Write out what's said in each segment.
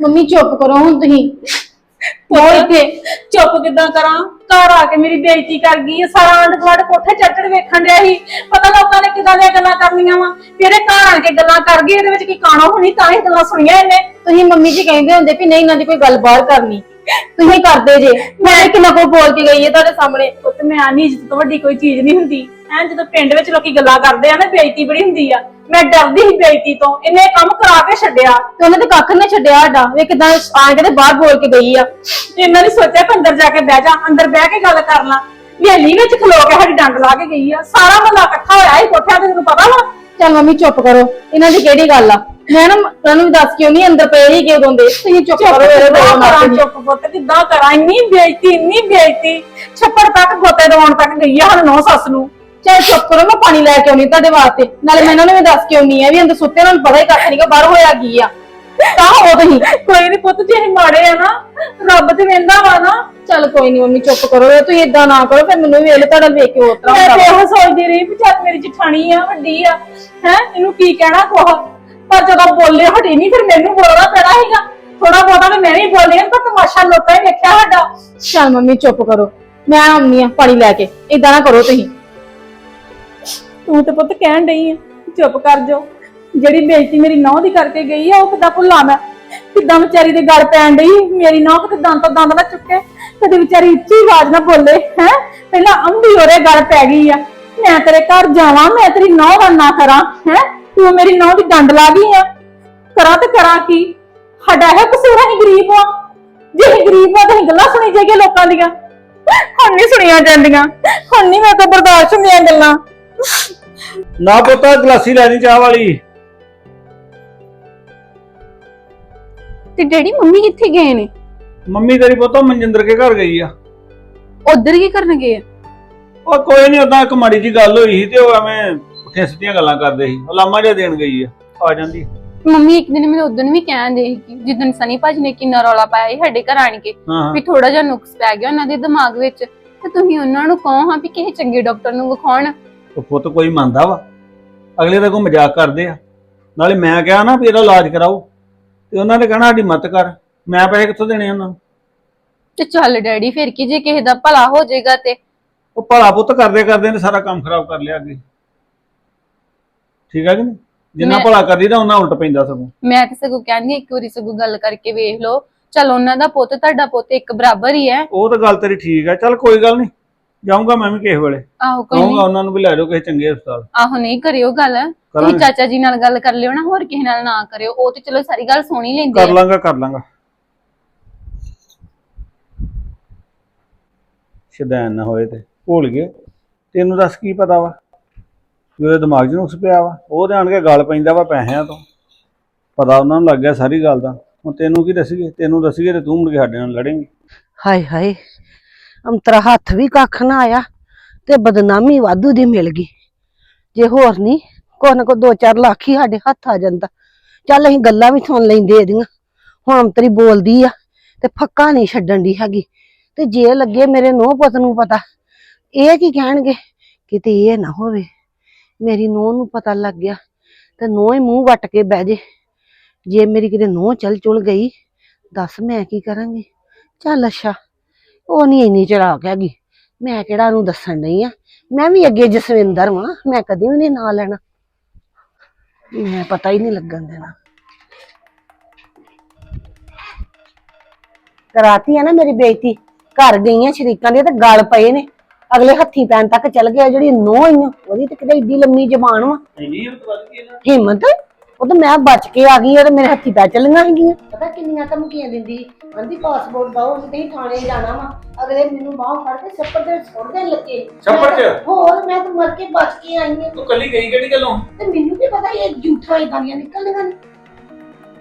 Mummy ਚੁੱਪ ਕਰੋ ਹੁਣ ਤੁਸੀਂ। ਉਹ ਇੱਥੇ। ਚੁੱਪ ਕਿਦਾਂ ਕਰਾਂ? ਘਰ ਆ ਕੇ ਮੇਰੀ ਬੇਇੱਜ਼ਤੀ ਕਰ ਗਈ ਹੈ। ਸਾਰਾ ਆਂਢ ਗੁਆਂਢ ਕੋਠੇ ਚੱਟੜ ਵੇਖਣ ਡਿਆ ਸੀ। ਪਤਾ ਲੋਕਾਂ ਨੇ ਕਿਦਾਂ ਦੀਆਂ ਗੱਲਾਂ ਕਰਨੀਆਂ ਵਾ। ਫਿਰ ਇਹ ਘਰ ਆਣ ਕੇ ਗੱਲਾਂ ਕਰ ਗਈ ਇਹਦੇ ਵਿੱਚ ਕੀ ਕਾਣਾ ਹੋਣੀ ਤਾਂ ਇਹ ਗੱਲਾਂ ਸੁਣੀਆਂ ਇਹਨੇ। ਤੁਸੀਂ ਮੰਮੀ ਜੀ ਕਹਿੰਦੇ ਹੁੰਦੇ ਵੀ ਨਹੀਂ ਇਹਨਾਂ ਦੀ ਕੋਈ ਗੱਲ ਬਾਹਰ ਕਰਨੀ। ਤੁਸੀਂ ਕਰਦੇ ਜੇ। ਮੈਂ ਕਿੰਨਾ ਕੋ ਬੋਲ ਕੇ ਗਈ ਹੈ ਤੁਹਾਡੇ ਸਾਹਮਣੇ। ਪੁੱਤ ਮੈਂ ਆਨੀ ਇੱਜ਼ਤ ਤੋਂ ਵੱਡੀ ਕੋਈ ਚੀਜ਼ ਨਹੀਂ ਹੁੰਦੀ। ਐਂ ਜਦੋਂ ਪਿੰਡ ਵਿੱਚ ਲੋਕੀ ਗੱਲਾਂ ਕਰਦੇ ਆ ਨਾ ਬੇਇੱਜ਼ਤੀ ਬੜੀ ਹੁੰਦੀ ਆ। ਮੈਂ ਡਰਦੀ ਸੀ ਬੇਇੱਜ਼ਤੀ ਤੋਂ ਇਹਨੇ ਇਹ ਕੰਮ ਕਰਾ ਕੇ ਛੱਡਿਆ। ਤੇ ਉਹਨੇ ਤੇ ਕੱਖ ਨਾ ਛੱਡਿਆ ਸਾਡਾ ਵੇ ਕਿਦਾਂ ਆ ਕੇ ਤੇ ਬਾਹਰ ਬੋਲ ਕੇ ਗਈ ਆ। ਇਹਨਾਂ ਨੇ ਸੋਚਿਆ ਕਿ ਅੰਦਰ ਜਾ ਕੇ ਬਹਿ ਜਾ ਅੰਦਰ ਬਹਿ ਕੇ ਗੱਲ ਕਰ ਲਾਂ। ਹਵੇਲੀ ਵਿੱਚ ਖਲੋ ਕੇ ਸਾਡੀ ਡੰਡ ਲਾ ਕੇ ਗਈ ਆ। ਸਾਰਾ ਮਹੱਲਾ ਇਕੱਠਾ ਹੋਇਆ ਸੀ ਕੋਠਿਆਂ ਤੇ ਤੈਨੂੰ ਪਤਾ ਵਾ? ਚੱਲ ਮੰਮੀ ਚੁੱਪ ਕਰੋ। ਇਹਨਾਂ ਦੀ ਕਿਹੜੀ ਗੱਲ ਆ? ਮੈਂ ਨਾ ਤੁਹਾਨੂੰ ਵੀ ਦੱਸ ਕਿਉਂ ਨਹੀਂ ਅੰਦਰ ਪਏ ਹੀ ਕਿਉਂ ਦੋਂਦੇ ਤੁਸੀਂ ਚੁੱਪ ਕਰੋ ਕਿੱਦਾਂ ਦੋ ਕਰਾਂ ਮਾਪੇ ਚੁੱਪ ਪੁੱਤ ਕਿੱਦਾਂ ਕਰਾਂ? ਇੰਨੀ ਬੇਇੱਜ਼ਤੀ ਇੰਨੀ ਬੇਇੱਜ਼ਤੀ। ਛੱਪੜ ਤੱਕ ਗੋਤੇ ਰੋਣ ਤੱਕ ਗਈ ਆ ਹੁਣ ਨੌ ਸੱਸ ਨੂੰ। ਚੱਲ ਚੁੱਪ ਕਰੋ ਮੈਂ ਪਾਣੀ ਲੈ ਕੇ ਆਉਣੀ ਤੁਹਾਡੇ ਵਾਸਤੇ। ਨਾਲੇ ਮੈਂ ਇਹਨਾਂ ਨੂੰ ਵੀ ਦੱਸ ਕੇ ਆਉਣੀ ਆ ਵੀ ਅੰਦਰ ਸੁੱਤੇ ਉਹਨਾਂ ਨੂੰ ਪਤਾ ਹੀ ਕੱਖ ਨਹੀਂਗਾ ਬਾਹਰ ਹੋਇਆ ਕੀ ਆ। ਤਾਂ ਹੋ ਤੁਸੀਂ। ਕੋਈ ਨਹੀਂ ਪੁੱਤ ਜੇ ਅਸੀਂ ਮਾੜੇ ਆ ਨਾ ਰੱਬ ਤੇ ਵੇਂਦਾ ਵਾ ਨਾ। ਚੱਲ ਕੋਈ ਨਹੀਂ ਮੰਮੀ ਚੁੱਪ ਕਰੋ। ਇਹ ਤੁਸੀਂ ਇਦਾਂ ਨਾ ਕਰੋ ਫਿਰ ਮੈਨੂੰ ਵੀ ਵੇਲੇ ਤੁਹਾਡਾ ਵੇਖ ਕੇ ਉਤਰਾ ਮੈਂ ਤੇ। ਇਹੋ ਸੋਚਦੀ ਰਹੀ ਵੀ ਚੱਲ ਮੇਰੀ ਜਠਾਣੀ ਆ ਵੱਡੀ ਆ ਹੈ ਇਹਨੂੰ ਕੀ ਕਹਿਣਾ ਕੋਹ ਪਰ ਜਦੋਂ ਬੋਲੇ ਹਟੀ ਨਹੀਂ ਫਿਰ ਮੈਨੂੰ ਬੋਲਣਾ ਪੈਣਾ ਸੀਗਾ। ਥੋੜਾ ਬਹੁਤਾ ਤੇ ਮੈਂ ਵੀ ਬੋਲੀ ਹਾਂ ਪਰ ਤਮਾਸ਼ਾ ਲੋਕਾਂ ਨੇ ਵੇਖਿਆ ਸਾਡਾ। ਚੱਲ ਮੰਮੀ ਚੁੱਪ ਕਰੋ। ਮੈਂ ਆਉਣੀ ਆ ਪਾਣੀ ਲੈ ਕੇ। ਇਦਾਂ ਨਾ ਕਰੋ ਤੁਸੀਂ। ਤੂੰ ਤੇ ਪੁੱਤ ਕਹਿਣ ਡਈ ਆ, ਚੁੱਪ ਕਰ ਜਾ ਜਿਹੜੀ ਬੇਇੱਜ਼ਤੀ ਮੇਰੀ ਨੌਂ ਦੀ ਕਰਕੇ ਗਈ ਆ, ਉਹ ਕਿੱਦਾਂ ਭੁੱਲਾਂ ਮੈਂ? ਕਿੱਦਾਂ ਵਿਚਾਰੀ ਦੇ ਗਲ ਪੈਣ ਡਈ? ਮੇਰੀ ਨੌਂ ਕਿਤੇ ਦੰਦ ਤੋਂ ਦੰਦ ਨਾ ਚੁੱਕੇ? ਕਦੇ ਵਿਚਾਰੀ ਉੱਚੀ ਆਵਾਜ਼ ਨਾ ਬੋਲੇ, ਹੈ? ਪਹਿਲਾਂ ਅੰਬੀ ਉਹਦੇ ਗਲ ਪੈ ਗਈ ਆ। ਮੈਂ ਤੇਰੇ ਘਰ ਜਾਵਾਂ, ਮੈਂ ਤੇਰੀ ਨੌਂ ਦਾ ਨਾ ਕਰਾਂ, ਹੈ? ਤੂੰ ਮੇਰੀ ਨੌਂ ਦੀ ਡੰਡ ਲਾ ਗਈ ਆ। ਕਰਾਂ ਤੇ ਕਰਾਂ ਕੀ? ਸਾਡਾ ਹੈ ਕਸੂਰ ਹੈ ਗਰੀਬ ਆ। ਜੇ ਗਰੀਬ ਆ, ਤਾਂ ਗੱਲਾਂ ਸੁਣੀ ਜਾਈਏ ਲੋਕਾਂ ਦੀਆਂ। ਹੁਣ ਨਹੀਂ ਸੁਣੀਆਂ ਜਾਂਦੀਆਂ। ਹੁਣ ਨਹੀਂ ਮੈਂ ਤਾਂ ਬਰਦਾਸ਼ਤ ਹੁੰਦੀਆਂ ਗੱਲਾਂ। ਨਾ ਪੁੱਤਾ ਗਲਾਸੀ ਲੈਣੀ ਚਾਹ ਵਾਲੀ। ਤੇ ਡੈਡੀ ਮੰਮੀ ਕਿੱਥੇ ਗਏ ਨੇ? ਮੰਮੀ ਤੇਰੀ ਪੁੱਤੋ ਮਨਜਿੰਦਰ ਕੇ ਘਰ ਗਈ ਆ। ਉਧਰ ਕੀ ਕਰਨ ਗਏ? ਆ? ਉਹ ਕੋਈ ਨਹੀਂ ਉਦਾਂ ਇੱਕ ਮਾੜੀ ਜੀ ਗੱਲ ਹੋਈ ਸੀ ਤੇ ਉਹ ਐਵੇਂ ਪੁੱਠੀਆਂ ਸਿੱਧੀਆਂ ਗੱਲਾਂ ਕਰਦੇ ਸੀ। ਉਹ ਲਾਮਾ ਜਿਹਾ ਦੇਣ ਗਈ ਆ ਆ ਜਾਂਦੀ। ਮੰਮੀ ਇੱਕ ਦਿਨ ਮੈਨੂੰ ਉਦੋਂ ਵੀ ਕਹਿਣ ਦੇ ਸੀ ਕਿ ਜਿੱਦਣ ਸਨੀ ਭਾਜੀ ਨੇ ਕਿੰਨਾ ਰੌਲਾ ਪਾਇਆ ਸੀ ਸਾਡੇ ਘਰ ਆਣ ਕੇ ਹਾਂ ਹਾਂ। ਵੀ ਥੋੜਾ ਜਿਹਾ ਨੁਕਸ ਪੈ ਗਿਆ ਉਹਨਾਂ ਦੇ ਦਿਮਾਗ ਵਿੱਚ। ਤੇ ਤੁਸੀਂ ਉਹਨਾਂ ਨੂੰ ਕਹੋ ਹਾਂ ਵੀ ਕਿਸੇ ਚੰਗੇ ਡਾਕਟਰ ਨੂੰ ਵਿਖਾਉਣ। ਉਹ ਪੁੱਤ ਕੋਈ ਮੰਨਦਾ ਵਾ। ਅਗਲੇ ਤਾਂ ਕੋ ਮਜ਼ਾਕ ਕਰਦੇ ਆ। ਨਾਲੇ ਮੈਂ ਕਿਹਾ ਨਾ ਵੀ ਇਹਦਾ ਇਲਾਜ ਕਰਾਓ। ਤੇ ਉਹਨਾਂ ਨੇ ਕਹਿਣਾ ਸਾਡੀ ਮਦਦ ਕਰ। ਮੈਂ ਪੈਸੇ ਕਿੱਥੋਂ ਦੇਣੇ ਉਹਨਾਂ ਨੂੰ? ਤੇ ਚੱਲ ਡੈਡੀ ਫਿਰ ਕੀ ਜੇ ਕਿਸੇ ਦਾ ਭਲਾ ਹੋ ਜਾਏਗਾ ਤੇ। ਉਹ ਭਲਾ ਪੁੱਤ ਕਰਦੇ ਕਰਦੇ ਨੇ ਸਾਰਾ ਕੰਮ ਖਰਾਬ ਕਰ ਲਿਆ ਅੱਗੇ। ਠੀਕ ਆ ਕਿ ਨਹੀਂ? ਜਿੰਨਾ ਮੈਂ- ਭਲਾ ਕਰਦੀ ਤਾਂ ਉਹਨਾਂ ਉਲਟ ਪੈਂਦਾ ਸਗੋਂ। ਮੈਂ ਤੇ ਸਗੋਂ ਕਹਿੰਦੀ ਇੱਕ ਵਾਰੀ ਸਗੋਂ ਗੱਲ ਕਰਕੇ ਵੇਖ ਲਓ। ਚੱਲ ਉਹਨਾਂ ਦਾ ਪੁੱਤ ਤੁਹਾਡਾ ਪੁੱਤ ਇੱਕ ਬਰਾਬਰ ਹੀ ਹੈ। ਉਹ ਤਾਂ ਗੱਲ ਤੇਰੀ ਠੀਕ ਆ। ਚੱਲ ਕੋਈ ਗੱਲ ਨਹੀਂ। ਜਾਊਂਗਾ ਮੈਂ ਵੀ ਕਿਸੇ ਵੇਲੇ। ਆਹੋ ਕੋਈ ਕਹੂੰਗਾ ਨਹੀਂ। ਉਹਨਾਂ ਨੂੰ ਵੀ ਲੈ ਜਾਓ ਕਿਸੇ ਚੰਗੇ ਹਸਪਤਾਲ। ਆਹੋ ਨਹੀਂ ਕਰਿਓ ਗੱਲ। ਤੁਸੀਂ ਕਰਾਂਗੇ। ਚਾਚਾ ਜੀ ਨਾਲ ਗੱਲ ਕਰ ਲਿਓ ਨਾ ਹੋਰ ਕਿਸੇ ਨਾਲ ਨਾ ਕਰਿਓ। ਉਹ ਤੇ ਚਲੋ ਸਾਰੀ ਗੱਲ ਸੁਣ ਲੈਂਦੇ ਕਰ ਆ ਲਾਂਗਾ ਕਰ ਲਾਂਗਾ। ਸ਼ੈਤਾਨ ਨਾ ਹੋਏ ਤੇ ਭੁੱਲ ਗਏ। ਤੈਨੂੰ ਦੱਸ ਕੀ ਪਤਾ ਵਾ? ਉਹਦੇ ਦਿਮਾਗ 'ਚ ਨੁਕਸ ਪਿਆ ਵਾ। ਉਹ ਧਿਆਨ ਕੇ ਗੱਲ ਪੈਂਦਾ ਵਾ ਪੈਸਿਆਂ ਤੋਂ। ਪਤਾ ਉਹਨਾਂ ਨੂੰ ਲੱਗ ਗਿਆ ਸਾਰੀ ਗੱਲ ਦਾ। ਹੁਣ ਤੈਨੂੰ ਕੀ ਦੱਸੀਏ? ਤੈਨੂੰ ਦੱਸੀਏ ਤੇ ਤੂੰ ਮੁੜ ਕੇ ਸਾਡੇ ਨਾਲ ਲੜੇਂਗੀ। ਹਾਏ ਹਾਏ। ਅੰਤਰਾ ਹੱਥ ਵੀ ਕੱਖ ਨਾ ਆਇਆ ਤੇ ਬਦਨਾਮੀ ਵਾਧੂ ਦੀ ਮਿਲ ਗਈ। ਜੇ ਹੋਰ ਨਹੀਂ ਕੋਈ ਨਾ ਕੋਈ 2-4 ਲੱਖ ਹੀ ਸਾਡੇ ਹੱਥ ਆ ਜਾਂਦਾ। ਚੱਲ ਅਸੀਂ ਗੱਲਾਂ ਵੀ ਸੁਣ ਲੈਂਦੇ ਇਹਦੀਆਂ। ਹੁਣ ਅੰਤਰੀ ਬੋਲਦੀ ਆ ਤੇ ਫੱਕਾ ਨਹੀਂ ਛੱਡਣ ਦੀ ਹੈਗੀ। ਤੇ ਜੇ ਲੱਗੇ ਮੇਰੇ ਨੂੰਹ ਪੁੱਤ ਨੂੰ ਪਤਾ, ਇਹ ਕੀ ਕਹਿਣਗੇ? ਕਿਤੇ ਇਹ ਨਾ ਹੋਵੇ। ਮੇਰੀ ਨੂੰਹ ਨੂੰ ਪਤਾ ਲੱਗ ਗਿਆ ਤੇ ਨੂੰਹ ਹੀ ਮੂੰਹ ਵੱਟ ਕੇ ਬਹਿ ਜੇ। ਜੇ ਮੇਰੀ ਕਿਤੇ ਨੂੰਹ ਚਲ ਚੁਲ ਗਈ, ਦੱਸ ਮੈਂ ਕੀ ਕਰਾਂਗੀ? ਚੱਲ ਅੱਛਾ। ਉਹ ਨਹੀਂ ਇੰਨੀ ਚਲਾਕ ਹੈਗੀ। ਮੈਂ ਕਿਹੜਾ ਉਹਨੂੰ ਦੱਸਣ ਨਹੀਂ ਆ? ਮੈਂ ਵੀ ਅੱਗੇ ਜਸਵਿੰਦਰ ਵਾਂ ਮੈਂ ਕਦੀ ਵੀ ਨਹੀਂ ਨਾਂ ਲੈਣਾ। ਮੈਂ ਪਤਾ ਹੀ ਨਹੀਂ ਲੱਗਣ ਦੇਣਾ। ਕਰਾਤੀ ਆ ਨਾ ਮੇਰੀ ਬੇਇੱਜ਼ਤੀ। ਘਰ ਗਈਆਂ ਸ਼ਰੀਕਾਂ ਦੇ ਤੇ ਗਲ ਪਏ ਨੇ। ਅਗਲੇ ਹੱਥੀ ਪੈਣ ਤੱਕ ਚੱਲ ਗਿਆ ਜਿਹੜੀ ਨੋਹ ਹੀ ਆ, ਉਹਦੀ ਤੇ ਕਿਤੇ ਏਡੀ ਲੰਮੀ ਜ਼ਬਾਨ ਵਾ। ਨਹੀਂ ਇਹ ਤਾਂ ਵੱਧ ਗਈ ਨਾ। ਹਿੰਮਤ? ਉਹ ਤਾਂ ਮੈਂ ਬਚ ਕੇ ਆ ਗਈ ਆ ਤੇ ਮੇਰੇ ਹੱਥੀ ਪੈ ਚੱਲੀਆਂ ਹੈਗੀਆਂ ਪਤਾ ਕਿੰਨੀਆਂ ਧਮਕੀਆਂ ਦਿੰਦੀ? ਆਂਦੀ ਪਾਸਪੋਰਟ ਪਾਓ ਨਹੀਂ ਥਾਣੇ ਜਾਣਾ ਵਾ। ਅਗਲੇ ਮੈਨੂੰ ਬਾਹ ਫੜ ਕੇ ਛੱਪੜ ਦੇ ਸੁੱਟ ਦੇਣ ਲੱਗੇ। ਛੱਪੜ 'ਚ? ਹੋਰ ਮੈਂ ਤਾਂ ਮਰ ਕੇ ਬਚ ਕੇ ਆਈ ਹਾਂ ਤੂੰ ਕੱਲੀ ਗਈ ਕਿਹੜੀ ਗੱਲੋਂ? ਤੇ ਮੈਨੂੰ ਕੀ ਪਤਾ ਇਹ ਝੂਠਾ ਇਦਾਂ ਦੀਆਂ ਨਿਕਲਣੀਆਂ ਨੇ।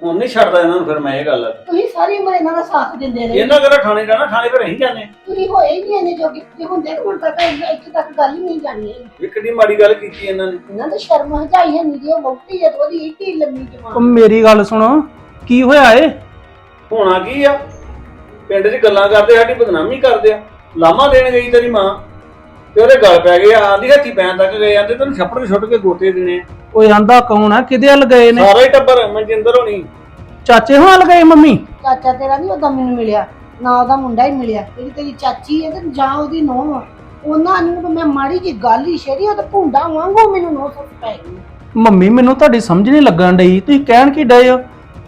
ਹੁਣ ਨਹੀਂ ਛੱਡਦਾ ਇਹਨਾਂ ਨੂੰ ਫਿਰ ਮੈਂ ਇਹ ਗੱਲ। ਆ ਤੁਸੀਂ ਸਾਰੀ ਉਮਰ ਇਹਨਾਂ ਦਾ ਸਾਥ ਦਿੰਦੇ ਰਹੇ। ਇਹਨਾਂ ਕਰਾ ਥਾਣੇ ਜਾਣਾ ਥਾਣੇ ਫਿਰ ਅਸੀਂ ਜਾਂਦੇ ਤੁਸੀਂ ਹੋਏ ਹੀ ਨਹੀਂ ਇਹਨੇ ਜੋਗੇ। ਜੇ ਹੁੰਦੇ ਤਾਂ ਹੁਣ ਤੱਕ ਇੱਥੇ ਤੱਕ ਗੱਲ ਹੀ ਨਹੀਂ ਜਾਣੀ ਹੈਗੀ। ਵੀ ਕਿੰਨੀ ਮਾੜੀ ਗੱਲ ਕੀਤੀ ਇਹਨਾਂ ਨੇ। ਇਹਨਾਂ ਦੀ ਸ਼ਰਮ ਹਜਾਈ ਹੈ ਨਹੀਂ ਉਹ ਵਹੁਟੀ ਹੈ ਤੇ ਉਹਦੀ ਇੱਡੀ ਲੰਮੀ ਉਹ ਜਵਾਨ ਮੇਰੀ ਗੱਲ ਸੁਣੋ ਕੀ ਹੋਇਆ ਏ? ਹੋਣਾ ਕੀ ਆ? ਪਿੰਡ 'ਚ ਗੱਲਾਂ ਕਰਦੇ ਸਾਡੀ ਬਦਨਾਮੀ ਕਰਦੇ ਆ। ਲਾਮਾ ਦੇਣ ਗਈ ਤੇਰੀ ਮਾਂ ਤੇ ਉਹਦੇ ਗਲ ਪੈ ਗਏ ਆਂਦੀ ਹੱਥੀ ਪੈਣ ਤੱਕ ਗਏ ਆਂਦੇ ਤੈਨੂੰ ਛੱਪੜ 'ਤੇ ਸੁੱਟ ਕੇ ਗੋਤੇ ਦੇਣੇ ਆ। ਓਏ ਆਂਦਾ ਕੌਣ ਆ? ਕਿਹਦੇ ਵੱਲ ਗਏ ਨੇ? ਸਾਰਾ ਹੀ ਟੱਬਰ ਮਨਜਿੰਦਰ ਹੋਣੀ। ਚਾਚੇ ਹੋਣਾ ਲਗਾਏ ਮੰਮੀ? ਚਾਚਾ ਤੇਰਾ ਨਹੀਂ ਉਹਦਾ ਮੈਨੂੰ ਮਿਲਿਆ ਨਾ ਉਹਦਾ ਮੁੰਡਾ ਹੀ ਮਿਲਿਆ। ਜਿਹੜੀ ਤੇਰੀ ਚਾਚੀ ਹੈ ਤੇ ਜਾਂ ਉਹਦੀ ਨੂੰਹ ਉਹਨਾਂ ਨੂੰ ਮੈਂ ਮਾੜੀ ਜੀ ਗੱਲ ਹੀ ਛੇੜੀ ਉਹ ਤਾਂ ਭੁੰਡਾ ਵਾਂਗੂ ਮੈਨੂੰ ਨੋ ਸੁੱਟ ਪੈ ਗਈ ਮੰਮੀ ਮੈਨੂੰ ਤੁਹਾਡੀ ਸਮਝ ਨਹੀਂ ਲੱਗਣ ਡਈ। ਤੁਸੀਂ ਕਹਿਣ ਕੀ ਡਏ ਹੋ?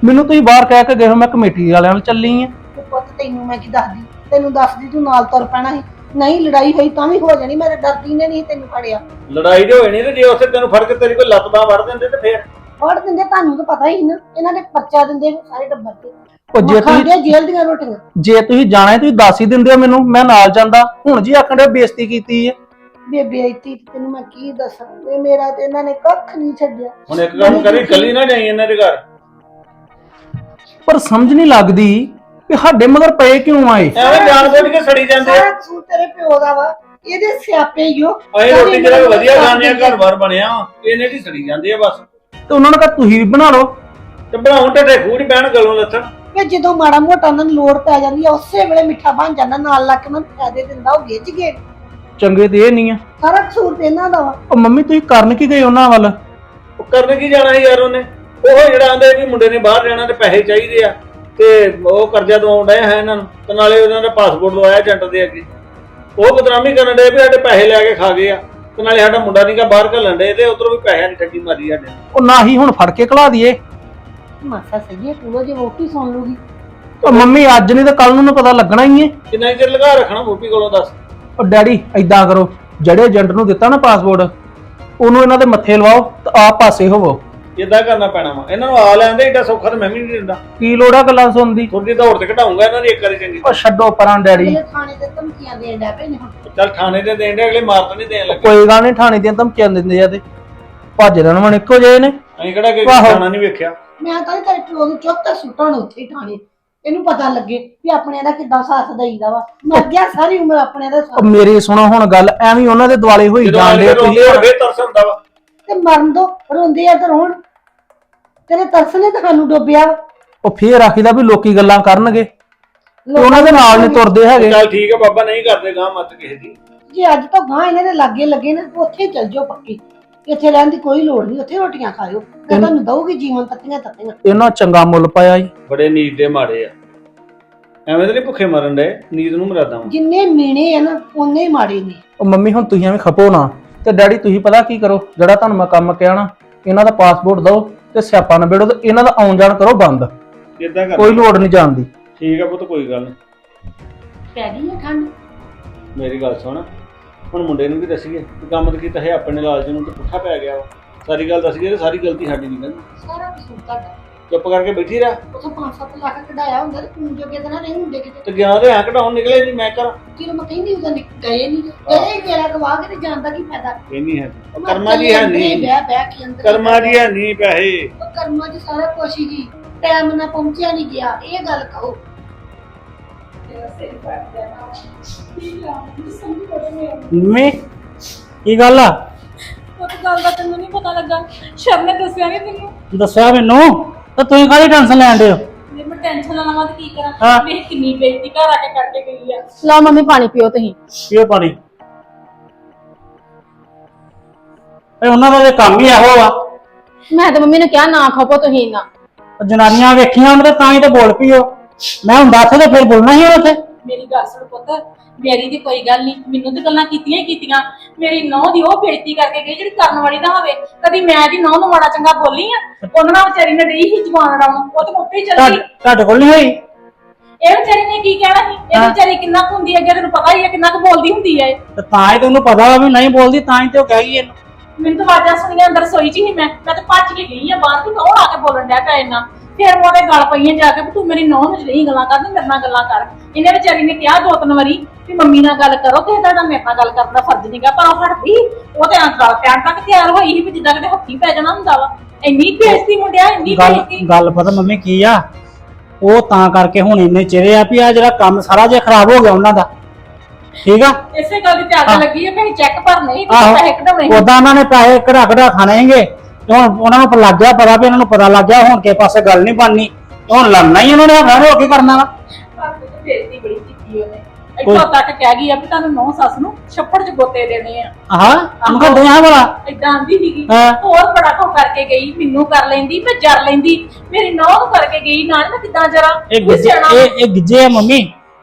ਮੈਨੂੰ ਤੁਸੀਂ ਬਾਹਰ ਕਹਿ ਕੇ ਗਏ ਹੋ ਮੈਂ ਕਮੇਟੀ ਵਾਲਿਆਂ ਨਾਲ ਚੱਲੀ ਆ। ਤੇ ਪੁੱਤ ਤੈਨੂੰ ਮੈਂ ਕੀ ਦੱਸਦੀ? ਤੈਨੂੰ ਦੱਸਦੀ ਤੂੰ ਨਾਲ ਤੁਰ ਪੈਣਾ ਸੀ। ਨਹੀਂ ਲੜਾਈ ਹੋਈ ਤਾਂ ਵੀ ਹੋ ਜਾਣੀ ਮੇਰੇ ਡਰਦੀ ਨੇ ਨਹੀਂ ਤੈਨੂੰ ਫੜਿਆ। ਲੜਾਈ ਤੇ ਹੋਈ ਨਹੀਂ ਤੇ ਜੇ ਉੱਥੇ ਤੈਨੂੰ ਫੜ ਕੇ ਤੇਰੀ ਕੋਈ ਲੱਤ ਬਾਹ ਵੜ ਦਿੰਦੇ ਤੇ ਫੇਰ? ਫੜ ਦਿੰਦੇ ਤੁਹਾਨੂੰ ਤਾਂ ਪਤਾ ਹੀ ਨਾ ਇਹਨਾਂ ਨੇ ਪਰਚਾ ਦਿੰਦੇ ਸਾਰੇ ਟੱਬਰ ਤੇ। ਉਹ ਜੇ ਤੁਸੀਂ ਖਾਂਦੇ ਜੇਲ੍ਹ ਦੀਆਂ ਰੋਟੀਆਂ। ਜੇ ਤੁਸੀਂ ਜਾਣਾ ਹੈ ਤੁਸੀਂ ਦੱਸ ਹੀ ਦਿੰਦੇ ਹੋ ਮੈਨੂੰ ਮੈਂ ਨਾਲ ਜਾਂਦਾ। ਹੁਣ ਜੀ ਆਖਣ ਦੇ ਬੇਇੱਜ਼ਤੀ ਕੀਤੀ ਹੈ। ਬੇਬੇ ਆਈਤੀ ਤੈਨੂੰ ਮੈਂ ਕੀ ਦੱਸਾਂ? ਤੇ ਮੇਰਾ ਤੇ ਇਹਨਾਂ ਨੇ ਕੱਖ ਨਹੀਂ ਛੱਡਿਆ। ਹੁਣ ਇੱਕ ਕੰਮ ਕਰੀ ਕੱਲੀ ਨਾ ਜਾਈ ਇਹਨਾਂ ਦੇ ਘਰ। ਪਰ ਸਮਝ ਨਹੀਂ ਲੱਗਦੀ ਕਿ ਸਾਡੇ ਮਗਰ ਪਏ ਕਿਉਂ ਆਏ ਐਵੇਂ ਜਾਣ ਬੁੱਝ ਕੇ ਸੜੀ ਜਾਂਦੇ ਆ। ਸਾਰਾ ਕਸੂਰ ਤੇਰੇ ਪਿਓ ਦਾ ਵਾ। ਇਹਦੇ ਸਿਆਪੇ ਹੀ ਹੋ ਅਸੀਂ ਰੋਟੀ ਜਿਹੜਾ ਵਧੀਆ ਖਾਂਦੇ ਆ। ਘਰ-ਬਾਰ ਬਣਿਆ ਵਾ ਇਹਨੇ ਦੀ ਸੜੀ ਜਾਂਦੀ ਆ ਬਸ। ਤੇ ਉਹਨਾਂ ਨੇ ਕਹਾ ਤੁਸੀਂ ਵੀ ਬਣਾ ਲਓ। ਤੇ ਬਣਾਉਣ ਤੇ ਖੂੜ ਬਹਿਣ ਗਲੋਂ ਲੱਥਣ। ਕਿ ਜਦੋਂ ਮਾੜਾ ਮੋਟਾ ਉਹਨਾਂ ਨੂੰ ਲੋੜ ਪੈ ਜਾਂਦੀ ਆ ਉਸੇ ਵੇਲੇ ਮਿੱਠਾ ਬਣ ਜਾਂਦਾ ਨਾਲ ਲੱਗ ਕੇ ਉਹਨਾਂ ਨੂੰ ਫਾਇਦੇ ਦਿੰਦਾ ਉਹ ਗਿੱਜ ਗਏ। ਚੰਗੇ ਤੇ ਇਹ ਨਹੀਂ ਆ। ਸਾਰਾ ਕਸੂਰ ਤੇ ਇਹਨਾਂ ਦਾ ਵਾ। ਉਹ ਮੰਮੀ ਤੁਸੀਂ ਕਰਨ ਕੀ ਗਏ ਉਹਨਾਂ ਵੱਲ? ਉਹ ਕਰਨ ਕੀ ਜਾਣਾ ਸੀ ਯਾਰ ਉਹਨੇ? ਉਹ ਜਿਹੜਾ ਆਂਦੇ ਵੀ ਮੁੰਡੇ ਨੇ ਬਾਹਰ ਜਾਣਾ ਤੇ ਪੈਸੇ ਚਾਹੀਦੇ ਆ। ਤੇ ਉਹ ਕਰਜ਼ਾ ਦਵਾਉਣ ਡਏ ਹੈ ਇਹਨਾਂ ਨੂੰ ਤੇ ਨਾਲੇ ਉਹਨਾਂ ਦਾ ਪਾਸਪੋਰਟ ਲਵਾਇਆ ਏਜੰਟ ਦੇ ਅੱਗੇ। ਉਹ ਬਦਨਾਮੀ ਕਰਨ ਡਏ ਵੀ ਸਾਡੇ ਪੈਸੇ ਲੈ ਕੇ ਖਾ ਗਏ ਆ ਤੇ ਨਾਲੇ ਸਾਡਾ ਮੁੰਡਾ ਨੀਗਾ ਬਾਹਰ ਘੱਲਣ ਡਏ ਤੇ ਉਧਰੋਂ ਵੀ ਪੈਸਿਆਂ ਦੀ ਠੱਗੀ ਮਾਰੀ ਸਾਡੇ ਉਹ ਨਾ ਹੀ ਹੁਣ ਫੜ ਕੇ ਕਲਾ ਦਈਏ। ਮਾਸਾ ਸਹੀ ਹੈ ਪੂਰਾ ਜੇ ਵੋਟੀ ਸੁਣ ਲੂਗੀ ਉਹ ਮੰਮੀ ਅੱਜ ਨਹੀਂ ਤਾਂ ਕੱਲ ਨੂੰ ਨਾ ਪਤਾ ਲੱਗਣਾ ਹੀ ਹੈ। ਕਿੰਨਾ ਚਿਰ ਲਗਾ ਰੱਖਣਾ ਮੋਪੀ ਕੋਲੋਂ ਦੱਸ। ਉਹ ਡੈਡੀ ਐਦਾਂ ਕਰੋ ਜਿਹੜੇ ਏਜੰਟ ਨੂੰ ਦਿੱਤਾ ਨਾ ਪਾਸਪੋਰਟ ਉਹਨੂੰ ਇਹਨਾਂ ਦੇ ਮੱਥੇ ਲਵਾਓ ਤੇ ਆਪ ਪਾਸੇ ਹੋਵੋ। ਇਦਾਂ ਕਰਨਾ ਪੈਣਾ ਵਾ। ਇਹਨਾਂ ਨੂੰ ਆ ਲੈਂਦੇ ਏਡਾ ਸੌਖਾ ਤਾਂ ਮੈਂ ਵੀ ਨਹੀਂ ਦਿੰਦਾ। ਕੀ ਲੋੜ ਆ ਗੱਲਾਂ ਸੁਣਨ ਦੀ? ਥੋੜੀ ਦੌੜ ਤੇ ਘਟਾਉਂਗਾ ਇਹਨਾਂ ਦੀ ਇੱਕ ਵਾਰੀ ਚੰਗੀ ਉਹ ਛੱਡੋ ਪਰਾਂ ਡੈਡੀ। ਅਗਲੇ ਥਾਣੇ ਤੇ ਧਮਕੀਆਂ ਦੇਣ ਲੱਗ ਪਏ ਨੇ ਹੁਣ। ਚੱਲ ਥਾਣੇ ਤੇ ਦੇਣ ਦੇ ਅਗਲੇ ਮਾਰ ਤਾਂ ਨਹੀਂ ਦੇਣ ਲੱਗੇ। ਕੋਈ ਗੱਲ ਨਹੀਂ ਥਾਣੇ ਦੀਆਂ ਧਮਕੀਆਂ ਦਿੰਦੇ ਆ ਤੇ ਭੱਜ ਦੇਣ ਮਨ ਇੱਕੋ ਜਿਹੇ ਨੇ। ਅਸੀਂ ਕਿਹੜਾ ਕਿ ਆਹੋ। ਥਾਣਾ ਨਹੀਂ ਵੇਖਿਆ। ਮੈਂ ਤਾਂ ਤੇਰੇ ਪਿਓ ਨੂੰ ਚੁੱਪ ਤਾਂ ਸੁੱਟਣ ਉੱਥੇ ਹੀ ਥਾਣੇ ਇਹਨੂੰ ਪਤਾ ਲੱਗੇ ਵੀ ਆਪਣਿਆਂ ਦਾ ਕਿੱਦਾਂ ਸਾਥ ਦਈਦਾ ਵਾ। ਮਰ ਗਿਆ ਸਾਰੀ ਉਮਰ ਆਪਣਿਆਂ ਦਾ ਉਹ ਸਾਥ ਮੇਰੀ ਸੁਣੋ ਹੁਣ ਗੱਲ ਐਵੇਂ ਉਹਨਾਂ ਦੇ ਦੁਆਲੇ ਹੋਈ ਜਦੋਂ ਆ ਰੋਂਦੇ ਤੁਸੀਂ। ਆ ਫੇਰ ਤਰਸ ਹੁੰਦਾ ਵਾ। ਤੇ ਮਰਨ ਦੋ ਰੋਂਦੇ ਆ ਤੇ ਰੋਣ। ਤੇਰੇ ਤਰਸ ਨੇ ਤੁਹਾਨੂੰ ਡੋਬਿਆ। ਉਹ ਫੇਰ ਆਖੀਦਾ ਵੀ ਲੋਕੀ ਗੱਲਾਂ ਕਰਨਗੇ। ਤੇ ਉਹਨਾਂ ਦੇ ਨਾਲ ਨਹੀਂ ਤੁਰਦੇ ਹੈਗੇ। ਚੱਲ ਠੀਕ ਆ ਬਾਬਾ ਨਹੀਂ ਕਰਦੇ ਗਾਂ ਮਤ ਕਿਸੇ ਦੀ। ਜੇ ਅੱਜ ਤੋਂ ਗਾਂ ਇਹਨਾਂ ਦੇ ਲਾਗੇ ਲੱਗੇ ਨਾ ਉੱਥੇ ਹੀ ਚੱਲ ਜਾਓ ਪੱਕੀ। ਇੱਥੇ ਰਹਿਣ ਦੀ ਕੋਈ ਲੋੜ ਨਹੀਂ ਉੱਥੇ ਰੋਟੀਆਂ ਖਾਇਓ। ਤੇ ਤੁਹਾਨੂੰ ਦਊਗੀ ਜੀਵਨ ਤੱਤੀਆਂ ਤੱਤੀਆਂ। ਇਹਨਾਂ ਚੰਗਾ ਮੁੱਲ ਪਾਇਆ ਜੀ। ਬੜੇ ਨੀਂਦ ਦੇ ਮਾੜੇ ਆ। ਐਵੇਂ ਤਾਂ ਨਹੀਂ ਭੁੱਖੇ ਮਰਨ ਦੇ ਨੀਂਦ ਨੂੰ ਮਰਾਦਾ ਵਾਂ। ਜਿੰਨੇ ਮੀਣੇ ਆ ਨਾ ਉਹਨੇ ਹੀ ਮਾੜੇ ਨੇ। ਉਹ ਮੰਮੀ ਹੁਣ ਤੁਸੀਂ ਐਵੇਂ ਖਪੋ ਨਾ। ਤੇ ਡੈਡੀ ਤੁਸੀਂ ਪਤਾ ਕੀ ਕਰੋ? ਜਿਹੜਾ ਤੁਹਾਨੂੰ ਮੈਂ ਕੰਮ ਕਿਹਾ ਨਾ ਇਹਨਾਂ ਦਾ ਪਾਸਪੋਰਟ ਦਿਓ ਤੇ ਸਿਆਪਾ ਨਾ ਬੇੜੋ ਤੇ ਇਹਨਾਂ ਦਾ ਆਉਣ ਜਾਣ ਕਰੋ ਬੰਦ। ਇਦਾਂ ਕਰ ਕੋਈ ਲੋੜ ਨਹੀਂ ਜਾਣ ਦੀ। ਠੀਕ ਆ ਪੁੱਤ ਕੋਈ ਗੱਲ ਨਹੀਂ ਪੈ ਗਈ ਠੰਡ? ਮੇਰੀ ਗੱਲ ਸੁਣ ਹੁਣ ਮੁੰਡੇ ਨੂੰ ਵੀ ਦੱਸੀਏ ਕਿ ਕੰਮ ਤਾਂ ਕੀਤਾ ਹੈ ਆਪਣੇ ਲਾਲਚ ਨੂੰ ਤੇ ਪੁੱਠਾ ਪੈ ਗਿਆ ਵਾ। ਸਾਰੀ ਗੱਲ ਦੱਸੀਏ ਤੇ ਸਾਰੀ ਗਲਤੀ ਸਾਡੀ ਨਹੀਂ ਕਹਿੰਦੀ ਸਾਰਾ ਕਸੂਰ ਤੁਹਾਡਾ। ਚੁੱਪ ਕਰਕੇ ਬੈਠੀ ਰਹਿ। ਉੱਥੇ 5-7 ਲੱਖ ਕਢਾਇਆ ਹੁੰਦਾ ਤੇ ਤੂੰ ਜੋਗੇ ਤਾਂ ਨਾ ਨਹੀਂ ਹੁੰਦੇ ਕਿਤੇ। ਤੇ ਗਿਆ ਤੇ ਕਢਾਉਣ ਨਿਕਲੇ ਨਹੀਂ ਮੈਂ ਕਰਾਂ। ਜਦੋਂ ਮੈਂ ਕਹਿੰਦੀ ਉਹਦਾ ਨਿਕ ਗਏ ਨਹੀਂ। ਗਏ ਮੇਰਾ ਗਵਾ ਕੇ ਤੇ ਜਾਣ ਦਾ ਕੀ ਫਾਇਦਾ? ਇਹ ਨਹੀਂ ਹੈ। ਉਹ ਕਰਮਾ ਜੀ ਹੈ ਨਹੀਂ। ਬਹਿ ਬਹਿ ਕੇ ਅੰਦਰ। ਕਰਮਾ ਜੀ ਹੈ ਨਹੀਂ ਪੈਸੇ। ਉਹ ਕਰਮਾਂ ਸਾਰਾ ਹੀ। ਜੀ ਟਾਈਮ ਨਾਲ ਪਹੁੰਚਿਆ ਨਹੀਂ ਗਿਆ। ਇਹ ਗੱਲ ਕਹੋ। ਮੰਮੀ ਕੀ ਗੱਲ ਆ? ਉਹ ਗੱਲ ਦਾ ਤੈਨੂੰ ਨਹੀਂ ਪਤਾ ਲੱਗਾ। ਸ਼ਰ ਨੇ ਦੱਸਿਆ ਨਹੀਂ ਤੈਨੂੰ। ਦੱਸਿਆ ਮੈਨੂੰ? ਤਾਂ ਤੁਸੀਂ ਕਾਹਦੀ ਟੈਨਸ਼ਨ ਲੈਣ ਦੇ ਹੋ? ਜੇ ਮੈਂ ਟੈਨਸ਼ਨ ਨਾ ਲਵਾਂ ਤੇ ਕੀ ਹਾਂ। ਕਰਾਂ ਮੇਰੀ ਕਿੰਨੀ ਬੇਇੱਜ਼ਤੀ ਘਰ ਆ ਕੇ ਕਰਕੇ ਗਈ ਆ। ਲਓ ਮੰਮੀ ਪਾਣੀ ਪੀਓ ਤੁਸੀਂ। ਕੀ ਪਾਣੀ। ਇਹ ਉਹਨਾਂ ਦਾ ਤੇ ਕੰਮ ਹੀ ਇਹੋ ਆ। ਮੈਂ ਤਾਂ ਮੰਮੀ ਨੂੰ ਕਿਹਾ ਨਾ ਖਪੋ ਤੁਸੀਂ ਨਾ ਉਹ ਜਨਾਨੀਆਂ ਵੇਖੀਆਂ ਉਹਨਾਂ ਤੇ ਤਾਂ ਹੀ ਤੇ ਬੋਲ ਪਈ ਉਹ ਮੈਂ ਹੁਣ ਦੱਸ ਤੇ ਫਿਰ ਬੋਲਣਾ ਹੀ ਉੱਥੇ। ਮੇਰੀ ਗੱਲ ਸੁਣ ਪੁੱਤ। ਮੇਰੀ ਦੀ ਕੋਈ ਗੱਲ ਨਹੀਂ। ਮੈਨੂੰ ਤੇ ਗੱਲਾਂ ਕੀਤੀਆਂ ਹੀ ਕੀਤੀਆਂ। ਮੇਰੀ ਨੌਂ ਦੀ ਉਹ ਬੇਇੱਜ਼ਤੀ ਕਰਕੇ ਗਈ ਜਿਹੜੀ ਕਰਨ ਵਾਲੀ ਨਾ ਹੋਵੇ। ਕਦੀ ਮੈਂ ਦੀ ਨੌਂ ਨੂੰ ਮਾੜਾ ਚੰਗਾ ਬੋਲੀ ਆ? ਉਹਨਾਂ ਨਾਲ ਵਿਚਾਰੀ ਨੇ ਡਈ ਹੀ ਜਵਾਨ ਲਾਉਣ ਉਹ ਤੇ ਮੁੱਪੀ ਚੱਲ ਗਈ। ਤੁਹਾਡੇ ਕੋਲ ਨਹੀਂ ਹੋਈ? ਇਹ ਵਿਚਾਰੀ ਨੇ ਕੀ ਕਹਿਣਾ ਸੀ? ਇਹ। ਵਿਚਾਰੀ ਕਿੰਨਾ ਕੁ ਹੁੰਦੀ ਹੈ? ਅੱਗੇ ਤੈਨੂੰ ਪਤਾ ਹੀ ਹੈ ਕਿੰਨਾ ਕੁ ਬੋਲਦੀ ਹੁੰਦੀ ਹੈ। ਤੇ ਤਾਂ ਹੀ ਤੈਨੂੰ ਪਤਾ ਵਾ ਵੀ ਨਹੀਂ ਬੋਲਦੀ ਤਾਂ ਹੀ ਤੇ ਉਹ ਕਹਿ ਗਈ ਇਹਨੂੰ। ਮੈਨੂੰ ਤਾਂ ਆਵਾਜ਼ਾਂ ਸੁਣੀਆਂ ਅੰਦਰ ਸੋਈ ਚ ਹੀ ਮੈਂ। ਮੈਂ ਤਾਂ ਭੱਜ ਕੇ ਗਈ ਆ ਬਾਹਰ ਵੀ ਕੌਣ ਆ ਕੇ ਬੋਲਣ ਡਿਆ ਪਿਆ ਇੰਨਾ? ਫਿਰ ਮੈਂ ਉਹਦੇ ਗੱਲ ਪਈਆਂ ਜਾ ਕੇ ਵੀ ਤੂੰ ਮੇਰੀ ਨੌਂ ਵਿੱਚ ਨਹੀਂ ਗੱਲਾਂ ਕਰਦੀ ਮੇਰੇ ਨਾਲ ਗੱਲਾਂ ਕਰ। ਇਹਨੇ ਵਿਚਾਰੀ ਨੇ ਕਿਹਾ ਦੋ ਤਿੰਨ ਵਾਰੀ ਵੀ ਮੰਮੀ ਨਾਲ ਗੱਲ ਕਰੋ ਤੇ ਤੁਹਾਡਾ ਮੇਰੇ ਨਾਲ ਗੱਲ ਕਰਨ ਦਾ ਫਰਜ਼ ਨਹੀਂਗਾ ਪਰ ਉਹ ਹਟਦੀ ਉਹ ਤੇ ਆਂ ਗੱਲ ਪੈਣ ਤੱਕ ਤਿਆਰ ਹੋਈ ਸੀ ਵੀ ਜਿੱਦਾਂ ਕਿਤੇ ਹੱਥੀ ਪੈ ਜਾਣਾ ਹੁੰਦਾ ਵਾ। ਇੰਨੀ ਬੇਇੱਜ਼ਤੀ ਮੁੰਡਿਆ ਇੰਨੀ ਗੱਲ ਬੇਇੱਜ਼ਤੀ। ਗੱਲ ਪਤਾ ਮੰਮੀ ਕੀ ਆ? ਉਹ ਤਾਂ ਕਰਕੇ ਹੁਣ ਇੰਨੇ ਚਿਹਰੇ ਆ ਵੀ ਆ ਜਿਹੜਾ ਕੰਮ ਸਾਰਾ ਜਿਹਾ ਖਰਾਬ ਹੋ ਗਿਆ ਉਹਨਾਂ ਦਾ। ਠੀਕ ਆ? ਇਸੇ ਗੱਲ ਦੀ ਤਿਆਗ ਲੱਗੀ ਹੈ ਕਿ ਚੈੱਕ ਭਰਨੇ ਸੀ। ਪੈਸੇ ਕਢਾਉਣੇ ਸੀ। ਉਦਾਂ ਉਹਨਾਂ ਨੇ ਪੈਸੇ ਕਢਾ ਕਢਾ ਖਾਣੇ ਹੈਗੇ ਤੇ ਹੁਣ ਉਹਨਾਂ ਨੂੰ ਲੱਗ ਗਿਆ ਪਤਾ ਵੀ ਇਹਨਾਂ ਨੂੰ ਪਤਾ ਲੱਗ ਗਿਆ ਹੁਣ ਕੇ ਪਾਸੇ ਗੱਲ ਨਹੀਂ ਬਣਨੀ। ਹੁਣ ਲੜਨਾ ਹੀ ਉਹਨਾਂ ਨੇ ਹਰਾਣੇ ਹੋ ਕੇ ਕਰਨਾ ਵਾ? ਘਰ ਵਿੱਚ ਬੇਇੱਜ਼ਤੀ ਬੜੀ ਕੀਤੀ ਉਹਨੇ। ਇੱਥੋਂ ਤੱਕ ਕਹਿ ਗਈ ਆ ਵੀ ਤੁਹਾਨੂੰ ਨੌ ਸੱਸ ਨੂੰ ਛੱਪੜ 'ਚ ਗੋਤੇ ਦੇਣੇ ਆ। ਹਾਂ ਉਹਨੂੰ ਕਹਿੰਦੇ ਆ ਭਲਾ? ਏਦਾਂ ਆਂਦੀ ਸੀਗੀ। ਹਾਂ। ਹੋਰ ਬੜਾ ਕੋ ਕਰਕੇ ਗਈ ਮੈਨੂੰ ਕਰ ਲੈਂਦੀ ਮੈਂ ਜਰ ਲੈਂਦੀ। ਮੇਰੀ ਨੌ ਨੂੰ ਕਰਕੇ ਗਈ ਨਾਲ ਮੈਂ ਕਿੱਦਾਂ ਜਰਾ? ਇਹ ਗਿੱਜੇ ਇਹ ਇਹ ਗਿੱਜੇ ਆ ਮੰਮੀ।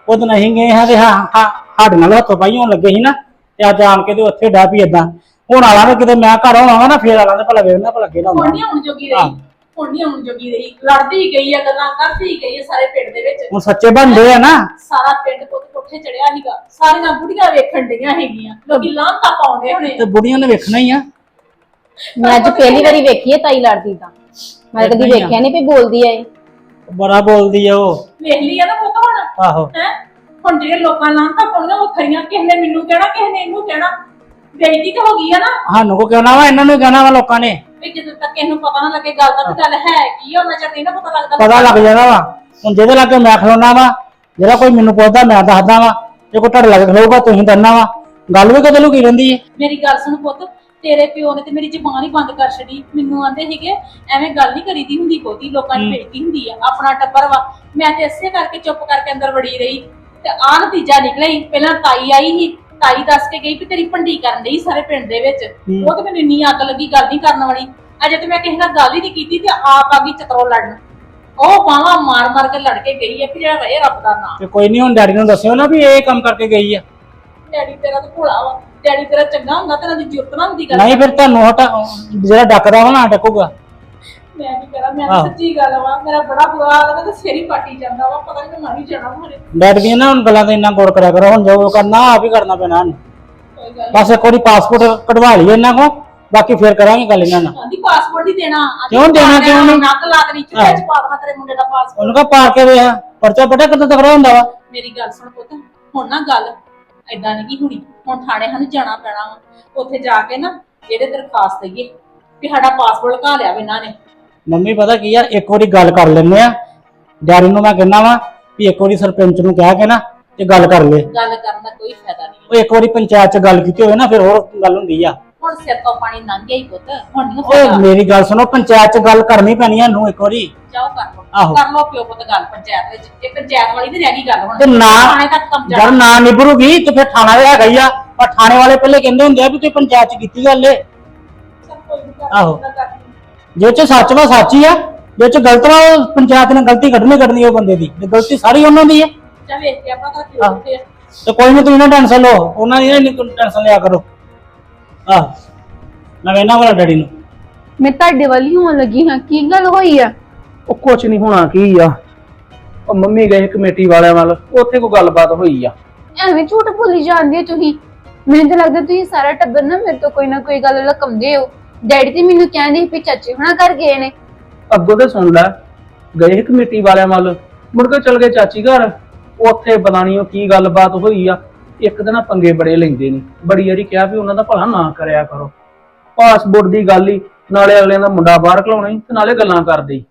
ਉਹ ਗਏ ਹਾਂ ਤੇ ਹਾਂ ਹਾਂ ਸਾਡੇ ਨਾਲ ਹੱਥੋਂ ਪਾਈ ਹੋਣ ਲੱਗੇ ਸੀ ਨਾ। ਤੇ ਅੱਜ ਆਣ ਕੇ ਤੇ ਉੱਥੇ ਡਾ ਪਈ ਏਦਾਂ। ਹੁਣ ਆਲਾ ਨੇ ਕਿਤੇ ਮੈਂ ਘਰ ਆਉਣਾ ਵਾ ਨਾ ਫੇਰ ਆਲਾ ਨੇ ਭਲਾ ਵੇਖਣਾ ਭਲਾ ਕਿਹੜਾ ਹੁਣ ਹੁੰਦਾ। ਨਹੀਂ ਹੁਣ ਜੋਗੀ ਹਾਂ। ਰਹੀ ਹੁਣ ਨਹੀਂ ਹੁਣ ਜੋਗੀ ਰਹੀ। ਲੜਦੀ ਗਈ ਆ ਗੱਲਾਂ ਕਰਦੀ ਗਈ ਆ ਸਾਰੇ ਪਿੰਡ ਦੇ ਵਿੱਚ। ਹੁਣ ਸੱਚੇ ਬਣਦੇ ਆ ਨਾ। ਸਾਰਾ ਪਿੰਡ ਪੁੱਤ ਕੋਠੇ ਚੜਿਆ ਸੀਗਾ। ਸਾਰੀਆਂ ਬੁੜੀਆਂ ਵੇਖਣ ਡਈਆਂ ਹੈਗੀਆਂ। ਲੋਕੀ ਲਾਂਤਾ ਪਾਉਂਦੇ ਹੋਣੇ ਤੇ ਬੁੜੀਆਂ ਨੇ ਵੇਖਣਾ ਹੀ ਆ। ਮੈਂ ਅੱਜ ਪਹਿਲੀ ਵਾਰੀ ਵੇਖੀ ਹੈ ਤਾਈ ਲੜਦੀ ਤਾਂ। ਮੈਂ ਕਦੀ ਵੇਖਿਆ ਨਹੀਂ ਵੀ ਬੋਲਦੀ ਐ ਬੜਾ ਬੋਲਦੀ ਆ ਉਹ। ਵੇਖ ਲਈ ਆ ਨਾ ਪੁੱਤ ਹੁਣ। ਆਹੋ। ਹੈ? ਹੁਣ ਜਿਹੜੇ ਲੋਕਾਂ ਲਾਂਤਾ ਪਾਉਣੀਆਂ ਉਹ ਖਰੀਆਂ ਕਿਸੇ ਨੇ ਮੈਨੂੰ ਕਹਿਣਾ ਕਿਸੇ ਨੇ ਇਹਨੂੰ ਕਹਿਣਾ। ਬੇਇੱਜ਼ਤੀ ਤਾਂ ਹੋ ਗਈ ਆ ਨਾ। ਸਾਨੂੰ ਕੋ ਕਹਿਣਾ ਵਾ? ਇਹਨਾਂ ਨੂੰ ਕਹਿਣਾ ਵਾ ਲੋਕਾਂ ਨੇ? ਵੀ ਜਦੋਂ ਤੱਕ ਕਿਸੇ ਨੂੰ ਪਤਾ ਨਾ ਲੱਗੇ ਗੱਲ ਦਾ ਵੀ ਗੱਲ ਹੈ ਕੀ ਆ ਉਹਨਾਂ ਚਿਰ ਨਹੀਂ ਨਾ ਪਤਾ ਲੱਗਦਾ। ਪਤਾ ਲੱਗ ਜਾਣਾ ਵਾ। ਹੁਣ ਜਿਹਦੇ ਲਾਗੇ ਮੈਂ ਖਲੋਣਾ ਵਾ ਜਿਹੜਾ ਕੋਈ ਮੈਨੂੰ ਪੁੱਛਦਾ ਮੈਂ ਦੱਸਦਾ ਵਾ। ਜੇ ਕੋਈ ਤੁਹਾਡੇ ਲਾਗੇ ਖਲੋਊਗਾ ਤੁਸੀਂ ਦੱਸਣਾ ਵਾ। ਗੱਲ ਵੀ ਕਦੇ ਲੁਕੀ ਰਹਿੰਦੀ ਏ ਮੇਰੀ ਗੱਲ ਸੁਣ ਪੁੱਤ ਤੇਰੇ ਪਿਓ ਨੇ ਤੇ ਮੇਰੀ ਜ਼ੁਬਾਨ ਹੀ ਬੰਦ ਕਰ ਛੱਡੀ। ਮੈਨੂੰ ਆਂਦੇ ਸੀਗੇ ਐਵੇਂ ਗੱਲ ਨਹੀਂ ਕਰੀਦੀ ਹੁੰਦੀ ਬਹੁਤੀ ਲੋਕਾਂ ਦੀ ਬੇਇੱਜ਼ਤੀ ਹੁੰਦੀ ਆ ਆਪਣਾ ਟੱਬਰ ਵਾ। ਮੈਂ ਤੇ ਇਸੇ ਕਰਕੇ ਚੁੱਪ ਕਰਕੇ ਅੰਦਰ ਵੜੀ ਰਹੀ। ਤੇ ਆਹ ਨਤੀਜਾ ਨਿਕਲਿਆ ਪਹਿਲਾਂ ਤਾਈ ਆਈ ਸੀ ਤਾਈ ਦੱਸ ਕੇ ਗਈ ਵੀ ਤੇਰੀ ਭੰਡੀ ਕਰਨ ਡਈ ਸਾਰੇ ਪਿੰਡ ਦੇ ਵਿੱਚ। ਉਹ ਤੇ ਮੈਨੂੰ ਇੰਨੀ ਅੱਗ ਲੱਗੀ ਗੱਲ ਨਹੀਂ ਕਰਨ ਵਾਲੀ। ਅਜੇ ਤੇ ਮੈਂ ਕਿਸੇ ਨਾਲ ਗੱਲ ਹੀ ਨਹੀਂ ਕੀਤੀ ਤੇ ਆਪ ਆ ਗਈ ਚਤਰੋ ਲੜਨ। ਉਹ ਬਾਵਾ ਮਾਰ ਮਾਰ ਕੇ ਲੜ ਕੇ ਗਈ ਹੈ ਕਿ ਜਿਹੜਾ ਵੇ ਰੱਬ ਦਾ ਨਾਮ। ਤੇ ਕੋਈ ਨਹੀਂ ਹੁਣ ਡੈਡੀ ਨੂੰ ਦੱਸਿਓ ਨਾ ਵੀ ਇਹ ਕੰਮ ਕਰਕੇ ਗਈ ਆ। ਡੈਡੀ ਤੇਰਾ ਤਾਂ ਭੋਲਾ ਵਾ। ਡੈਡੀ ਤੇਰਾ ਚੰਗਾ ਹੁੰਦਾ ਤੇਰਾ ਦੀ ਜੁਰਤ ਨਾ ਹੁੰਦੀ ਗੱਲ ਨਹੀਂ ਫਿਰ ਤੁਹਾਨੂੰ ਹਟਾ ਜਿਹੜਾ ਡੱਕਦਾ ਨਾ ਡੱਕੂਗਾ। ਮੈਂ ਕੀ ਕਰਾਂ? ਮੈਂ ਤਾਂ ਆਹੋ। ਸੱਚੀ ਗੱਲ ਵਾ ਮੇਰਾ ਬੜਾ ਬੁਰਾ ਹਾਲ ਹੈ ਤੇ ਸਿਰ ਹੀ ਪਾਟੀ ਜਾਂਦਾ ਵਾ ਪਤਾ ਨਹੀਂ ਮੈਂ ਹੀ ਜਾਣਾ ਮਾਰੇ ਡੈਡ ਦੀਆਂ ਨਾ ਹੁਣ ਗੱਲਾਂ ਤੇ ਇੰਨਾ ਗੌਰ ਕਰਿਆ ਕਰੋ ਹੁਣ ਜੋ ਕਰਨਾ ਆਪ ਹੀ ਕਰਨਾ ਪੈਣਾ ਹੁਣ ਕੋਈ ਗੱਲ ਬਸ ਇੱਕ ਵਾਰੀ ਪਾਸਪੋਰਟ ਕਢਵਾ ਲਈਏ ਇਹਨਾਂ ਕੋ ਬਾਕੀ ਫੇਰ ਕਰਾਂਗੇ ਗੱਲ ਇਹਨਾਂ ਨਾਲ। ਆਂਦੀ ਪਾਸਪੋਰਟ ਨਹੀਂ ਦੇਣਾ ਆਂਹਦੀ ਕਿਉਂ ਦੇਣਾ, ਕਿਉਂ ਨਹੀਂ? ਨੱਕ ਲਾ ਦੇਣੀ ਚੁੱਲ੍ਹੇ ਚ ਪਾ ਦੇਣਾ ਤੇਰੇ ਮੁੰਡੇ ਦਾ ਪਾਸਪੋਰਟ ਉਹਨੂੰ ਕਹ ਪਾਰ ਕੇ ਵੇਖ ਪਰਚਾ ਪਟਾ ਕਿੱਦਾਂ ਤਕੜਾ ਹੁੰਦਾ ਵਾ। ਮੇਰੀ ਗੱਲ ਸੁਣ ਪੁੱਤ ਹੁਣ ਨਾ ਗੱਲ ਐਦਾਂ ਨਹੀਂ ਕੀ ਹੁਣੀ ਹੁਣ ਥਾਣੇ ਸਾਨੂੰ ਜਾਣਾ ਪੈਣਾ ਵਾ। ਉੱਥੇ ਜਾ ਕੇ ਨਾ ਇਹਦੇ ਦਰਖਾਸਤ ਦਈਏ ਵੀ ਸਾਡਾ ਪਾਸਪੋਰਟ ਲਗਾ ਲਿਆ ਵਾ ਇਹਨਾਂ ਨੇ। ਮੰਮੀ ਪਤਾ ਕੀ ਆ ਇੱਕ ਵਾਰੀ ਗੱਲ ਕਰ ਲੈਂਦੇ ਆ। ਡੈਡੀ ਨੂੰ ਮੈਂ ਕਹਿੰਦਾ ਵਾ ਵੀ ਇੱਕ ਵਾਰੀ ਸਰਪੰਚ ਨੂੰ ਕਹਿ ਕੇ ਨਾ ਤੇ ਗੱਲ ਕਰ ਲੈ। ਗੱਲ ਕਰਨ ਦਾ ਕੋਈ ਫਾਇਦਾ ਨਹੀਂ। ਉਹ ਇੱਕ ਵਾਰੀ ਪੰਚਾਇਤ ਚ ਗੱਲ ਕੀਤੀ ਹੋਵੇ ਨਾ ਫਿਰ ਹੋਰ ਗੱਲ ਹੁੰਦੀ ਆ। ਹੁਣ ਸਿਰ ਤੋਂ ਪਾਣੀ ਲੰਘ ਗਿਆ ਹੀ ਪੁੱਤ ਹੁਣ ਨਹੀਂ ਓਏ ਫਾਇਦਾ ਮੇਰੀ ਗੱਲ ਸੁਣੋ ਪੰਚਾਇਤ ਚ ਗੱਲ ਕਰਨੀ ਪੈਣੀ ਆ ਨੂੰ ਇੱਕ ਵਾਰੀ। ਜਾਓ ਕਰ ਲਓ। ਆਹੋ। ਕਰ ਲਓ ਪਿਓ ਪੁੱਤ ਗੱਲ ਪੰਚਾਇਤ ਵਿੱਚ। ਇਹ ਪੰਚਾਇਤ ਵਾਲੀ ਤੇ ਰਹਿ ਗਈ ਗੱਲ ਹੁਣ। ਤੇ ਨਾ ਥਾਣੇ ਤੱਕ ਕੰਮ ਜਦ ਜਾਣਾ। ਨਾ ਨਿਭਰੂਗੀ ਤੇ ਫਿਰ ਥਾਣਾ ਵੀ ਹੈਗਾ ਹੀ ਆ। ਪਰ ਥਾਣੇ ਵਾਲੇ ਪਹਿਲੇ ਕਹਿੰਦੇ ਹੁੰਦੇ ਆ ਵੀ ਤੁਸੀਂ ਪੰਚਾਇਤ ਚ ਕੀਤੀ ਗੱਲ ਏ। ਆਹੋ। ਜੇ ਚ ਸੱਚ ਵਾ ਸੱਚ ਹੀ ਆ। ਜੇ ਚ ਗਲਤ ਵਾ ਉਹ ਪੰਚਾਇਤ ਨੇ ਗਲਤੀ ਕੱਢਣੀ ਕੱਢਣੀ ਉਹ ਬੰਦੇ ਦੀ। ਤੇ ਗਲਤੀ ਸਾਰੀ ਉਹਨਾਂ ਦੀ ਹੈ ਚੱਲ ਵੇਖ ਕੇ ਆਪਾਂ ਤਾਂ ਆਹੋ। ਕਿਉਂ ਤੇ ਤੇ ਕੋਈ ਨਹੀਂ ਤੁਸੀਂ ਨਾ ਟੈਨਸ਼ਨ ਲਓ। ਉਹਨਾਂ ਦੀ ਨਹੀਂ ਟੈਨਸ਼ਨ ਲਿਆ ਕਰੋ। ਆਹ ਮੈਂ ਕਹਿੰਦਾ ਵਾਲਾ ਡੈਡੀ ਨੂੰ। ਮੈਂ ਤੁਹਾਡੇ ਵਾਲੀ ਹੋਣ ਲੱਗੀ ਹਾਂ। ਕੀ ਗੱਲ ਹੋਈ ਆ? ਉਹ ਕੁਝ ਨਹੀਂ ਹੋਣਾ ਕੀ ਆ? ਉਹ ਮੰਮੀ ਗਏ ਕਮੇਟੀ ਵਾਲਿਆਂ ਵੱਲ। ਉੱਥੇ ਕੋਈ ਗੱਲਬਾਤ ਹੋਈ ਆ। ਐਵੇਂ ਝੂਠ ਬੋਲੀ ਜਾਂਦੇ ਹੋ ਤੁਸੀਂ? ਮੈਨੂੰ ਤਾਂ ਲੱਗਦਾ ਤੁਸੀਂ ਸਾਰਾ ਟੱਬਰ ਨਾ ਮੇਰੇ ਤੋਂ ਕੋਈ ਨਾ ਕੋਈ ਗੱਲ ਲਕਮਦੇ ਹੋ। ਡੈਡੀ ਤੇ ਮੈਨੂੰ ਕਹਿੰਦੇ ਵੀ ਚਾਚੇ ਹੁਣਾ ਕਰ ਗਏ ਨੇ। ਅੱਗੋਂ ਤੇ ਸੁਣ ਲੈ ਗਏ ਕਮੇਟੀ ਵਾਲਿਆਂ ਵੱਲ ਮੁੜ ਕੇ ਚਲ ਗਏ ਚਾਚੀ ਘਰ। ਉੱਥੇ ਪਤਾ ਉਹ ਕੀ ਗੱਲਬਾਤ ਹੋਈ ਆ ਇੱਕ ਦਿਨ ਪੰਗੇ ਬੜੇ ਲੈਂਦੇ ਨੇ। ਬੜੀ ਵਾਰੀ ਕਿਹਾ ਵੀ ਉਹਨਾਂ ਦਾ ਭਲਾ ਨਾ ਕਰਿਆ ਕਰੋ। ਪਾਸਪੋਰਟ ਦੀ ਗੱਲ ਹੀ ਨਾਲੇ ਅਗਲਿਆਂ ਦਾ ਮੁੰਡਾ ਬਾਹਰ ਘਲਾਉਣਾ ਹੀ ਤੇ ਨਾਲੇ ਗੱਲਾਂ ਕਰਦੇ।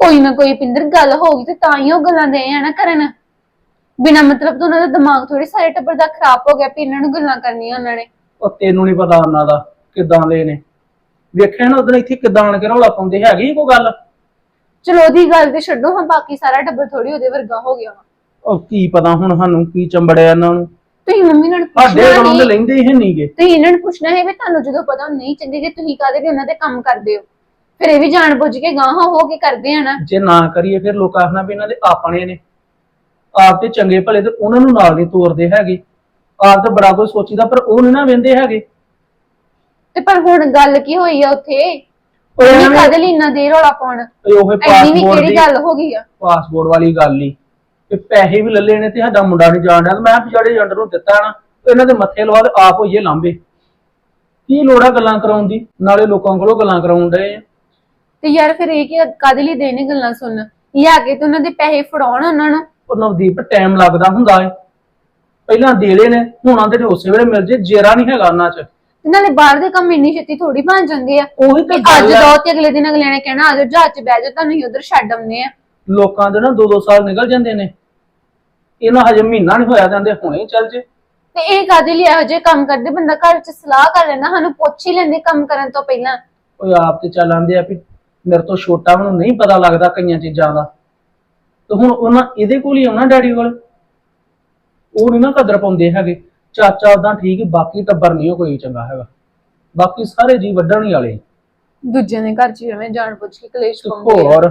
ਕੋਈ ਨਾ ਕੋਈ ਪਿੰਦਰ ਗੱਲ ਹੋਊਗੀ ਤੇ ਤਾਂ ਹੀ ਉਹ ਗੱਲਾਂ ਦੇ ਆ ਨਾ ਕਰਨ। ਬਿਨਾ ਮਤਲਬ ਤੋਂ ਉਹਨਾਂ ਦਾ ਦਿਮਾਗ ਥੋੜੀ ਸਾਰੇ ਟੱਬਰ ਦਾ ਖਰਾਬ ਹੋ ਗਿਆ ਵੀ ਇਹਨਾਂ ਨੂੰ ਗੱਲਾਂ ਕਰਨੀਆਂ ਉਹਨਾਂ ਨੇ। ਉਹ ਤੈਨੂੰ ਨਹੀਂ ਪਤਾ ਉਹਨਾਂ ਦਾ ਕਿਦਾਂ ਦੇ ਨੇ। ਵੇਖਿਆ ਨਾ ਉਦੋਂ ਇੱਥੇ ਕਿਦਾਂ ਆਣ ਕੇ ਰੌਲਾ ਪਾਉਂਦੇ ਹੈਗੀ ਕੋਈ ਗੱਲ? ਚਲੋ ਉਹਦੀ ਗੱਲ ਤੇ ਛੱਡੋ ਹਾਂ ਬਾਕੀ ਸਾਰਾ ਟੱਬਰ ਥੋੜੀ ਉਹਦੇ ਵਰਗਾ ਹੋ ਗਿਆ ਵਾ। ਉਹ ਕੀ ਪਤਾ ਹੁਣ ਸਾਨੂੰ ਕੀ ਚੰਬੜਿਆ ਇਹਨਾਂ ਨੂੰ। ਤੁਸੀਂ ਮੰਮੀ ਨਾਲ ਸਾਡੇ ਪੁੱਛਣਾ ਤੇ ਨਹੀਂ ਲੈਂਦੇ ਹੀ ਨਹੀਂਗੇ ਤੁਸੀਂ ਇਹਨਾਂ ਨੂੰ ਪੁੱਛਣਾ ਹੈ ਵੀ ਤੁਹਾਨੂੰ ਜਦੋਂ ਪਤਾ ਉਹ ਨਹੀਂ ਚੰਗੇ ਕਿ ਤੁਸੀਂ ਕਾਹਦੇ ਲਈ ਉਹਨਾਂ ਦੇ ਕੰਮ ਕਰਦੇ ਹੋ? ਫਿਰ ਇਹ ਵੀ ਜਾਣ ਬੁੱਝ ਕੇ ਗਾਹਾਂ ਹੋ ਕੇ ਕਰਦੇ ਆ ਨਾ। ਜੇ ਨਾ ਕਰੀਏ ਫਿਰ ਲੋਕ ਆਖਣਾ ਵੀ ਇਹਨਾਂ ਦੇ ਆਪਣੇ ਨੇ। ਆਪ ਤੇ ਚੰਗੇ ਭਲੇ ਤੇ ਉਹਨਾਂ ਨੂੰ ਨਾਲ ਨਹੀਂ ਤੋਰਦੇ ਹੈਗੇ। ਆਪ ਤਾਂ ਬੜਾ ਕੁਝ ਸੋਚੀਦਾ ਪਰ ਉਹ ਨੀ ਨਾ ਵੰਦੇ ਹੈਗੇ। ਤੇ ਪਰ ਹੁਣ ਗੱਲ ਕੀ ਹੋਈ ਆ ਉੱਥੇ? ਉਹ ਨਹੀਂ ਐਵੇਂ- ਕਾਹਦੇ ਲਈ ਇੰਨਾ ਦੇਰ ਰੌਲਾ ਪਾਉਣ? ਉਹ ਐਨੀ ਵੀ ਪਾਸਪੋਰਟ ਕਿਹੜੀ ਦੀ ਗੱਲ ਹੋ ਗਈ ਆ? ਪਾਸਪੋਰਟ ਵਾਲੀ ਗੱਲ ਹੀ ਤੇ ਪੈਸੇ ਵੀ ਲੱਲੇ ਨੇ ਤੇ ਸਾਡਾ ਮੁੰਡਾ ਨਹੀਂ ਜਾਣ ਤੇ ਮੈਂ ਜਿਹੜੇ ਏਜੰਟ ਨੂੰ ਦਿੱਤਾ ਨਾ ਤੇ ਇਹਨਾਂ ਦੇ ਮੱਥੇ ਲਵਾ ਤੇ ਆਪ ਹੋਈਏ ਲਾਂਬੇ ਕੀ ਲੋੜਾ ਗੱਲਾਂ ਕਰਾਉਣ ਦੀ? ਨਾਲੇ ਲੋਕਾਂ ਕੋਲੋਂ ਗੱਲਾਂ ਕਰਾਉਣ ਡਏ ਆ। ਤੇ ਯਾਰ ਫਿਰ ਇਹ ਕੀ ਕਾਹਦੇ ਲਈ ਦੇਣੇ ਗੱਲਾਂ ਸੁਣ ਲਿਆ ਕੇ ਤੇ ਉਹਨਾਂ ਦੇ ਪੈਸੇ ਫੜਾਉਣ ਉਹਨਾਂ ਨੂੰ? ਉਹ ਨਵਦੀਪ ਟਾਈਮ ਲੱਗਦਾ ਹੁੰਦਾ ਏ। ਪਹਿਲਾਂ ਦੇਲੇ ਨੇ ਹੁਣ ਨੇ ਉਸੇ ਵੇਲੇ ਮਿਲ ਜੇ। ਜੇਰਾ ਨਹੀਂ ਹੈਗਾ ਉਹਨਾਂ 'ਚ। ਤੇ ਨਾਲੇ ਬਾਹਰ ਦੇ ਕੰਮ ਇੰਨੀ ਛੇਤੀ ਥੋੜੀ ਬਣ ਜਾਂਦੇ ਆ ਉਹੀ ਤਾਂ ਅੱਜ ਗੱਲ ਆ। ਦੋ ਤੇ ਅਗਲੇ ਦਿਨ ਅਗਲੇ ਨੇ ਕਹਿਣਾ ਆਜੋ ਜਹਾਜ਼ 'ਚ ਬਹਿ ਜਾਓ ਤੁਹਾਨੂੰ ਹੀ ਉਧਰ ਛੱਡ ਆਉਂਦੇ ਆ। ਲੋਕਾਂ ਦੇ ਨਾ ਦੋ ਦੋ ਸਾਲ ਨਿਕਲ ਜਾਂਦੇ ਨੇ। ਇਹਨਾਂ ਹਜੇ ਮਹੀਨਾ ਨਹੀਂ ਹੋਇਆ ਜਾਂਦੇ ਹੁਣੇ ਹੀ ਚੱਲ ਜੇ। ਤੇ ਇਹ ਕਾਹਦੇ ਲਈ ਇਹੋ ਜਿਹੇ ਕੰਮ ਕਰਦੇ? ਬੰਦਾ ਘਰ 'ਚ ਸਲਾਹ ਕਰ ਲੈਂਦਾ ਸਾਨੂੰ ਪੁੱਛ ਹੀ ਲੈਂਦੇ ਕੰਮ ਕਰਨ ਤੋਂ ਪਹਿਲਾਂ। ਉਹ ਆਪ ਤੇ ਚੱਲ ਆਂਦੇ ਆ ਵੀ ਮੇਰੇ ਤੋਂ ਛੋਟਾ ਉਹਨੂੰ ਨਹੀਂ ਪਤਾ ਲੱਗਦਾ ਕਈਆਂ ਚੀਜ਼ਾਂ ਦਾ। ਤੇ ਹੁਣ ਉਹਨਾਂ ਇਹਦੇ ਕੋਲ ਹੀ ਆਉਣਾ ਡੈਡੀ ਕੋਲ। ਉਹ ਨਹੀਂ ਨਾ ਕਦਰ ਪਾਉਂਦੇ ਹੈਗੇ। ਚਾਚਾ ਉਦਾਂ ਠੀਕ ਬਾਕੀ ਟੱਬਰ ਨਹੀਂ ਉਹ ਕੋਈ ਚੰਗਾ ਹੈਗਾ। ਬਾਕੀ ਸਾਰੇ ਜੀ ਵੱਢਣ ਹੀ ਵਾਲੇ। ਦੂਜਿਆਂ ਦੇ ਘਰ 'ਚ ਜਿਵੇਂ ਜਾਣ ਬੁੱਝ ਕੇ ਕਲੇਸ਼ ਪਾਉਂਦੇ ਆ। ਹੋਰ